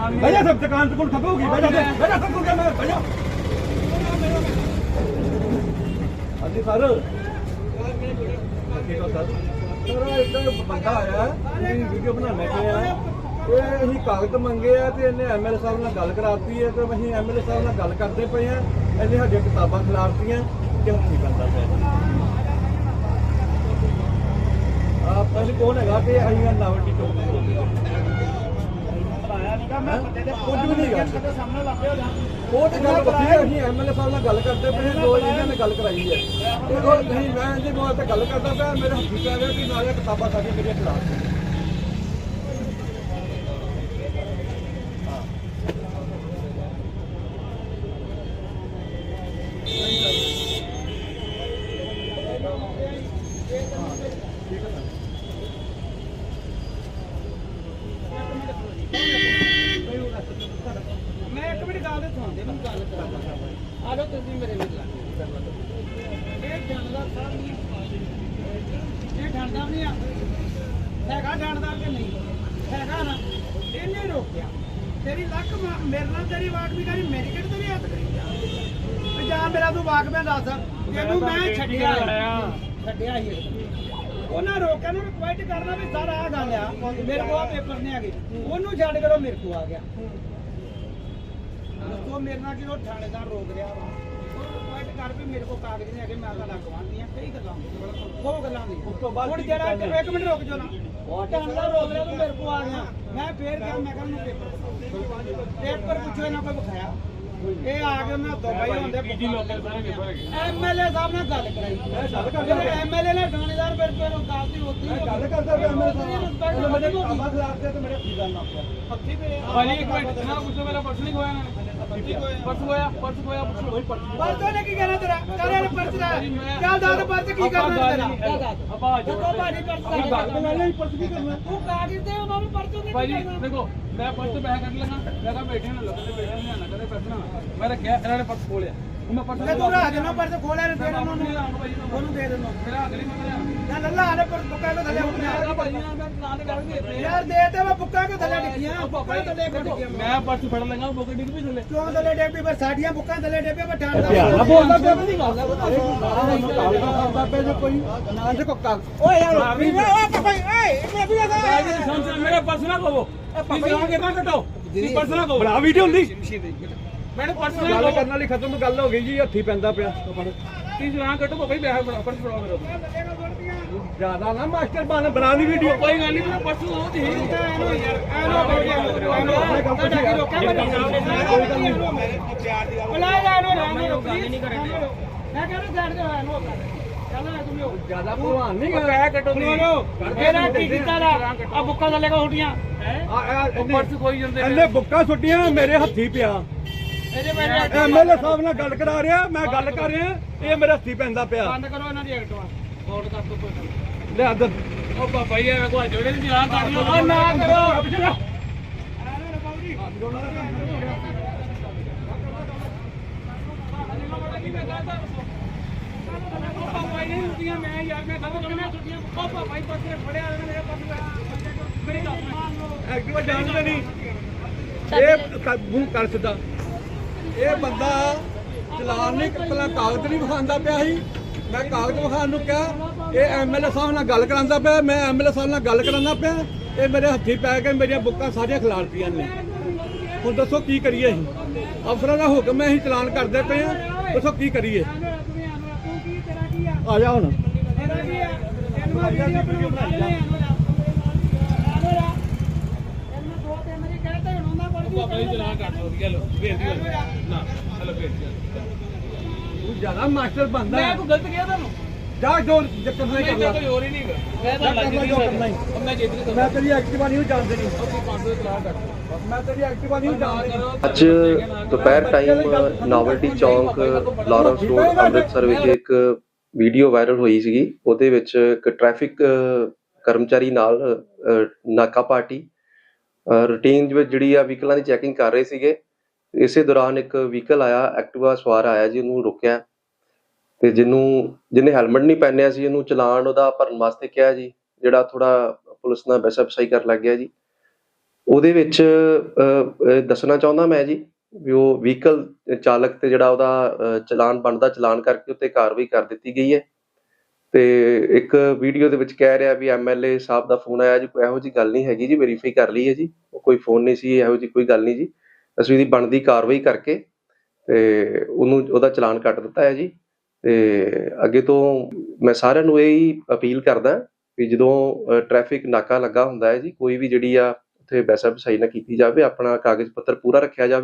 ਭਈਆ ਸਭ ਦੁਕਾਨ ਤੇ ਕੋਲ ਖਬੋਗੀ ਭਈਆ ਭਈਆ ਸਭ ਕੋਲ ਮੈਂ ਭਈਆ ਹਾਂਜੀ ਸਰ ਸਰ ਇੱਕ ਬੰਦਾ ਆਇਆ ਇਹ ਵੀਡੀਓ ਬਣਾਉਣੇ ਪਏ ਆ ਇਹ ਅਸੀਂ ਕਾਗਜ਼ ਮੰਗੇ ਆ ਤੇ ਇਹਨੇ ਐਮਐਲਏ ਸਾਹਿਬ ਨਾਲ ਗੱਲ ਕਰਾਤੀ ਹੈ। ਤੇ ਅਸੀਂ ਐਮਐਲਏ ਸਾਹਿਬ ਨਾਲ ਗੱਲ ਕਰਦੇ ਪਏ ਆ ਇਹਨੇ ਸਾਡੀਆਂ ਕਿਤਾਬਾਂ ਖਿਲਾਰਤੀਆਂ ਕਿ ਹੁਣ ਕੀ ਬੰਦਾ ਆਪ ਪਹਿਲੇ ਕੌਣ ਹੈਗਾ ਕਿ ਅਸੀਂ ਨਾਵਟੀ ਤੋਂ ਕੁਝ ਵੀ ਨਹੀਂ ਗਾ ਉਹ ਤੇ ਗੱਲ ਹੈ ਅਸੀਂ ਐਮਐਲਏ ਸਾਹਿਬ ਨਾਲ ਗੱਲ ਕਰਦੇ ਪਏ ਹਾਂ, ਦੋ ਇਹਨਾਂ ਨੇ ਗੱਲ ਕਰਾਈ ਹੈ ਦੇਖੋ ਨਹੀਂ ਮੈਂ ਇਹਦੇ ਮੋਬਾਈਲ ਤੇ ਗੱਲ ਕਰਦਾ ਪਿਆ ਮੇਰੇ ਹੱਥੀ ਪੈ ਗਿਆ ਕਿ ਨਾਲੇ ਕਿਤਾਬਾਂ ਸਾਡੀਆਂ ਮੇਰੀਆਂ ਖਿਲਾਫ ਮੈਂ ਇੱਕ ਗੱਲ ਸੁਣਦੇ ਮੈਨੂੰ ਗੱਲ ਕਰਾਂ ਆ ਜਾਓ ਤੁਸੀਂ ਮੇਰੇ ਵਿੱਚ ਇਹ ਜਾਣਦਾ ਸਾਹਿਬ ਨਹੀਂ ਇਹ ਜਾਣਦਾ ਨਹੀਂ ਆ। ਹੈਗਾ ਜਾਣਦਾ ਕਿ ਨਹੀਂ? ਹੈਗਾ ਨਾ। ਇਹਨੇ ਰੋਕਿਆ। ਤੇਰੀ ਲੱਕ ਮੇਰੇ ਨਾਲ ਤੇਰੀ ਵਾਕ ਵੀ ਕਰੀ ਮੇਰੀ ਕਿਹੜੀ ਤੇਰੀ ਹੱਥ ਕਰੀ? ਤੇ ਜਾਂ ਮੇਰਾ ਤੂੰ ਵਾਕ ਮੈਂ ਦੱਸ। ਤੈਨੂੰ ਮੈਂ ਛੱਡਿਆ। ਛੱਡਿਆ ਹੀ ਉਹਨਾਂ ਰੋਕਿਆ ਨੂੰ ਰਿਕੁਐਸਟ ਕਰਨਾ ਵੀ ਸਰ ਆ ਗੱਲ ਆ। ਮੇਰੇ ਕੋਲ ਪੇਪਰ ਨਹੀਂ ਹੈਗੇ। ਉਹਨੂੰ ਛੱਡ ਕਰੋ ਮੇਰੇ ਕੋਲ ਆ ਗਿਆ। ਦੱਸੋ ਮੇਰੇ ਨਾਲ ਕਿਉਂ ਥਾਣੇਦਾਰ ਰੋਕ ਰਿਹਾ ਵਾ ਪੁਆਇੰਟ ਕਰ ਵੀ ਮੇਰੇ ਕੋਲ ਕਾਗਜ਼ ਨਹੀਂ ਹੈਗੇ ਮੈਂ ਤਾਂ ਲਗਵਾਉਂਦੀ ਆ ਕਈ ਗੱਲਾਂ ਉਹ ਗੱਲਾਂ ਨਹੀਂ ਉਸ ਤੋਂ ਬਾਅਦ ਹੁਣ ਕੀ ਜਿਹੜਾ ਇੱਕ ਮਿੰਟ ਰੁਕ ਜਾਓ ਨਾ। ਉਹ ਥਾਣੇਦਾਰ ਰੋਕ ਰਿਹਾ ਤੂੰ ਮੇਰੇ ਕੋਲ ਆ ਗਿਆ। ਮੈਂ ਫੇਰ ਕਿਹਾ ਮੈਂ ਕਿਹਾ ਨੂੰ ਪੇਪਰ ਪੇਪਰ ਪੁੱਛੋ ਇਹਨਾਂ ਕੋਈ ਵਿਖਾਇਆ। ਇਹ ਆ ਕੇ ਉਹਨਾਂ ਦੁਬਈ ਹੁੰਦੇ ਪੀਜੀ ਲੋਕਲ ਸਾਰੇ ਹੈਗੇ ਐਮਐਲਏ ਸਾਹਿਬ ਨਾਲ ਗੱਲ ਕਰਾਈ। ਗੱਲ ਕਰਦਾ। ਐਮਐਲਏ ਨੇ ਥਾਣੇਦਾਰ ਮੇਰੇ ਕੋਲ ਗੱਲ ਦੀ ਉੱਥੇ ਮੈਂ ਗੱਲ ਕਰਦਾ ਪਿਆ ਐਮਐਲਏ ਸਾਹਿਬ ਉਹਨੇ ਮੇਰੇ ਖਿਲਾਫ ਤੇ ਮੇਰੇ ਗੱਲ ਨਾ ਪਿਆ ਹੱਥੀ ਪਏ ਆ। ਭਾਜੀ ਇੱਕ ਮਿੰਟ ਨਾ ਪੁੱਛੋ ਮੇਰਾ ਪਰਸ ਨਹੀਂ ਖੋਇਆ ਪਰਸ ਖੋਇਆ ਪਰਸ ਖੋਇਆ ਪੁੱਛੋ। ਪਰਚੋ ਨੇ ਕੀ ਕਹਿਣਾ ਤੇਰਾ ਕਰੇ ਪਰਚ ਦਾ ਚੱਲ ਦੱਸ ਪਰਚ ਕੀ ਕਰਨਾ ਤੇਰਾ? ਆਪਾਂ ਜਦੋਂ ਭਾਜੀ ਪਰਚ ਦਾ ਪਰਸ ਕੀ ਕਰਨਾ? ਤੂੰ ਕਾਗਜ਼ ਦੇ ਉਹਨਾਂ ਨੂੰ ਪਰਚੋ ਦੇ ਭਾਜੀ ਦੇਖੋ ਮੈਂ ਪਰਸ ਕੱਢ ਲਗਾ ਮੈਂ ਕਿਹਾ ਬੈਠੇ ਨਾ ਨਾ ਕਦੇ ਨਾ ਮੈਂ ਰੱਖਿਆ ਇਹਨਾਂ ਨੇ ਪਰਸ ਖੋਲਿਆ ਮੈਂ ਪਰਸ ਤੇ ਤੂੰ ਰਾਜ ਨਾ ਪਰਚ ਖੋਲਿਆ ਨੇ ਦੇ ਦੇਣਾ ਉਹਨੂੰ। ਉਹਨੂੰ ਦੇ ਦੇਣਾ। ਮੇਰਾ ਅਗਲੀ ਮੰਗਿਆ ਨਾ ਲੱਲਾ ਆਲੇ ਪਰ ਬੁੱਕਾ ਕੋ ਥੱਲੇ ਯਾਰ ਦੇ ਤੇ ਮੈਂ ਬੁੱਕਾ ਕੋ ਥੱਲੇ ਡਿੱਗੀਆਂ? ਬੁੱਕਾ ਥੱਲੇ ਕਿਉਂ ਡਿੱਗੀਆਂ ਮੈਂ ਪਰਸ ਫੜ ਲਗਾ ਬੁੱਕ ਡਿੱਗ ਵੀ ਥੱਲੇ। ਕਿਉਂ ਥੱਲੇ ਡਿੱਗ ਪਈ? ਸਾਡੀਆਂ ਬੁੱਕਾਂ ਥੱਲੇ ਡਿੱਗ ਪਈ ਠਾਣ ਪਿਆਰਾ ਬੋਲਦਾ ਪਿਆ ਨਹੀਂ ਕਰਦਾ ਪਿਆ ਜੇ ਕੋਈ ਨਾ ਜੇ ਕੋ ਕਰ ਓਏ ਯਾਰ ਓਏ ਓਏ ਮੈਂ ਵੀ ਭਾਜੀ ਸੰਸ ਮੇਰੇ ਪਰਸ ਨਾ ਖੋਵੋ। ਤੁਸੀਂ ਆ ਕੇ ਨਾ ਕਟੋ? ਤੁਸੀਂ ਪਰਸ ਨਾ ਖੋਵੋ। ਬਣਾ ਵੀਡੀਓ ਹੁੰਦੀ। ਮੈਨੂੰ ਪਰਸ ਨਾ ਗੱਲ ਖੋਵੋ। ਕਰਨ ਵਾਲੀ ਖਤਮ ਗੱਲ ਹੋ ਗਈ ਜੀ ਹੱਥੀ ਪੈਂਦਾ ਪਿਆ। ਤੁਸੀਂ ਜਵਾਨ ਕੱਟੋ ਭਾਈ ਪੈਸੇ ਫੜਾ ਪਰਸ ਫੜਾ ਮੇਰਾ ਜ਼ਿਆਦਾ ਨਾ ਮਾਸਟਰ ਬਣ ਬਣਾ ਦੀ ਵੀਡੀਓ ਕੋਈ ਗੱਲ ਨਹੀਂ ਮੈਨੂੰ ਪਰਸ ਲਓ ਤੁਸੀਂ ਐਨੋ ਯਾਰ ਐਨੋ ਬੋਲਿਆ ਤੁਹਾਡਾ ਕੀ ਰੋਕਿਆ ਮੈਂ ਬੁਲਾ ਜਾ ਇਹਨੂੰ ਰਹਿਣ ਦਿਓ ਨਹੀਂ ਕਰੇ ਮੈਂ ਕਹਿੰਦਾ ਛੱਡ ਦਿਓ ਇਹਨੂੰ ਚੱਲ ਨਾ ਤੂੰ ਲਿਓ ਜ਼ਿਆਦਾ ਭਲਵਾਨ ਨਹੀਂ ਗਾ ਪੈਸੇ ਕੱਟੋ ਤੁਸੀਂ। ਮੇਰਾ ਕੀ ਕੀਤਾ ਦਾ? ਆ ਬੁੱਕਾਂ ਥੱਲੇ ਕੋ ਹੁਟੀਆਂ ਪਰਸ ਖੋਈ ਜਾਂਦੇ ਇਹਨੇ ਬੁੱਕਾਂ ਸੁੱਟੀਆਂ ਮੇਰੇ ਹੱਥੀ ਪਿਆ। ਇਹਦੇ ਐਮਐਲਏ ਸਾਹਿਬ ਨਾਲ ਗੱਲ ਕਰਾ ਰਿਹਾ ਮੈਂ ਗੱਲ ਕਰ ਰਿਹਾ ਇਹ ਮੇਰੇ ਹੱਥੀ ਪੈਂਦਾ ਪਿਆ। ਬੰਦ ਕਰੋ ਇਹਨਾਂ ਦੀ ਐਕਟਵਾ ਕਰ ਦੋ ਕੋਈ ਲੈ ਅੱਧ ਉਹ ਬਾਬਾ ਜੀ ਐਵੇਂ ਕੋਈ ਜੋੜੇ ਦੀ ਜਲਾਨ ਕੱਢ ਲਓ। ਉਹ ਨਾ ਕਰੋ। ਮੈਂ ਯਾਰ ਮੈਂ ਖਤਮ ਕਰਨਾ ਛੁੱਟੀਆਂ ਉਹ ਬਾਬਾ ਜੀ ਪਰਸ ਫੜਿਆ ਮੇਰੇ ਪਰਸ ਮੇਰੀ ਗੱਲ ਸੁਣ। ਐਕਟਿਵਾ ਜਾਣਦੇ ਨਹੀਂ? ਇਹ ਮੂੰਹ ਕਰ ਸਿੱਧਾ। ਇਹ ਬੰਦਾ ਚਲਾਨ ਨਹੀਂ ਪਹਿਲਾਂ ਕਾਗਜ਼ ਨਹੀਂ ਵਿਖਾਉਂਦਾ ਪਿਆ ਸੀ। ਮੈਂ ਕਾਗਜ਼ ਵਿਖਾਉਣ ਨੂੰ ਕਿਹਾ, ਇਹ ਐਮਐਲਏ ਸਾਹਿਬ ਨਾਲ ਗੱਲ ਕਰਾਉਂਦਾ ਪਿਆ, ਮੈਂ ਐਮਐਲਏ ਸਾਹਿਬ ਨਾਲ ਗੱਲ ਕਰਾਉਂਦਾ ਪਿਆ, ਇਹ ਮੇਰੇ ਹੱਥੀ ਪੈ ਕੇ ਮੇਰੀਆਂ ਬੁੱਕਾਂ ਸਾਰੀਆਂ ਖਿਲਾਰਤੀਆਂ ਨੇ। ਹੁਣ ਦੱਸੋ ਕੀ ਕਰੀਏ ਅਸੀਂ? ਅਫਸਰਾਂ ਦਾ ਹੁਕਮ ਹੈ, ਅਸੀਂ ਚਲਾਨ ਕਰਦੇ ਪਏ ਆ ਦੱਸੋ ਕੀ ਕਰੀਏ? ਆ ਜਾ ਹੁਣ। ਤੇਰਾ ਕੀ ਆ ਇਹਨੂੰ ਦੋ ਤੇ ਮੇਰੀ ਕਹਿੰਦੇ ਦੀ ਨਾ, ਚਲੋ ਫੇਰ ਤੂੰ ਜ਼ਿਆਦਾ ਮਾਸਟਰ ਬਣਦਾ ਮੈਂ ਕੋਈ ਗਲਤ ਕਿਹਾ ਤੁਹਾਨੂੰ? ਜਾ ਜੋ ਚੱਕਰ ਨਹੀਂ ਨਹੀਂ ਕਰਦਾ ਕੋਈ ਹੋਰ ਹੀ ਨਹੀਂ ਮੈਂ ਤਾਂ ਲੱਗ ਕਰਨਾ ਜੋ ਕਰਨਾ ਹੀ। ਮੈਂ ਜਿੱਦ ਕਰ ਮੈਂ ਤੇਰੀ ਐਕਟਿਵਾ ਨਹੀਂ ਜਾਣਦੇ ਨਹੀਂ। 500 ਚਲਾਨ ਕੱਢ ਮੈਂ ਤੇਰੀ ਐਕਟਿਵਾ ਨਹੀਂ ਜਾਣਦੇ ਅੱਜ ਦੁਪਹਿਰ ਟਾਈਮ ਨਾਵਲਟੀ ਚੌਂਕ ਲਾਰੈਂਸ ਰੋਡ ਅੰਮ੍ਰਿਤਸਰ ਵਿੱਚ ਇੱਕ ਵੀਡੀਓ ਵਾਇਰਲ ਹੋਈ ਸੀਗੀ। ਉਹਦੇ ਵਿੱਚ ਇੱਕ ਟ੍ਰੈਫਿਕ ਕਰਮਚਾਰੀ ਨਾਲ ਨਾਕਾ ਪਾਰਟੀ ਰੂਟੀਨ ਦੇ ਵਿੱਚ ਜਿਹੜੀ ਆ ਵਹੀਕਲਾਂ ਦੀ ਚੈਕਿੰਗ ਕਰ ਰਹੇ ਸੀਗੇ। ਇਸੇ ਦੌਰਾਨ ਇੱਕ ਵਹੀਕਲ ਆਇਆ ਐਕਟਿਵਾ ਸਵਾਰ ਆਇਆ ਜੀ, ਉਹਨੂੰ ਰੋਕਿਆ। ਤੇ ਜਿਹਨੂੰ, ਜਿਹਨੇ ਹੈਲਮਟ ਨਹੀਂ ਪਹਿਨਿਆ ਸੀ, ਉਹਨੂੰ ਚਲਾਨ ਉਹਦਾ ਭਰਨ ਵਾਸਤੇ ਕਿਹਾ ਜੀ, ਜਿਹੜਾ ਥੋੜਾ ਪੁਲਿਸ ਨਾਲ ਬੈਸਾ ਕਰਨ ਲੱਗ ਗਿਆ ਜੀ। ਉਹਦੇ ਵਿੱਚ ਦੱਸਣਾ ਚਾਹੁੰਦਾ ਮੈਂ ਜੀ ਵੀ ਉਹ ਵਹੀਕਲ ਚਾਲਕ ਤੇ ਜਿਹੜਾ ਉਹਦਾ ਚਲਾਨ ਬਣਦਾ, ਚਲਾਨ ਕਰਕੇ ਉੱਤੇ ਕਾਰਵਾਈ ਕਰ ਦਿੱਤੀ ਗਈ ਹੈ। ਤੇ ਇੱਕ ਵੀਡੀਓ ਦੇ ਵਿੱਚ ਕਹਿ ਰਿਹਾ ਵੀ ਐਮਐਲਏ ਸਾਹਿਬ ਦਾ ਫੋਨ ਆਇਆ ਜੀ, ਕੋਈ ਇਹੋ ਜੀ ਗੱਲ ਨਹੀਂ ਹੈਗੀ ਜੀ ਵੈਰੀਫਾਈ ਕਰ ਲਈ ਹੈ ਜੀ। ਉਹ ਕੋਈ ਫੋਨ ਨਹੀਂ ਸੀ, ਇਹੋ ਜੀ ਕੋਈ ਗੱਲ ਨਹੀਂ ਜੀ। ਅਸੀਂ ਉਹਦੀ ਬਣਦੀ ਕਾਰਵਾਈ ਕਰਕੇ ਤੇ ਉਹਨੂੰ, ਉਹਦਾ ਚਲਾਨ ਕੱਟ ਦਿੱਤਾ ਹੈ ਜੀ। ਤੇ ਅੱਗੇ ਤੋਂ ਮੈਂ ਸਾਰਿਆਂ ਨੂੰ ਇਹ ਹੀ ਅਪੀਲ ਕਰਦਾ ਵੀ ਜਦੋਂ ਟ੍ਰੈਫਿਕ ਨਾਕਾ ਲੱਗਾ ਹੁੰਦਾ ਹੈ ਜੀ, ਕੋਈ ਵੀ ਜਿਹੜੀ ਆ, ਉੱਥੇ ਵੈਸਾ ਵਸਾਈ ਨਾ ਕੀਤੀ ਜਾਵੇ, ਆਪਣਾ ਕਾਗਜ਼ ਪੱਤਰ ਪੂਰਾ ਰੱਖਿਆ ਜਾਵੇ।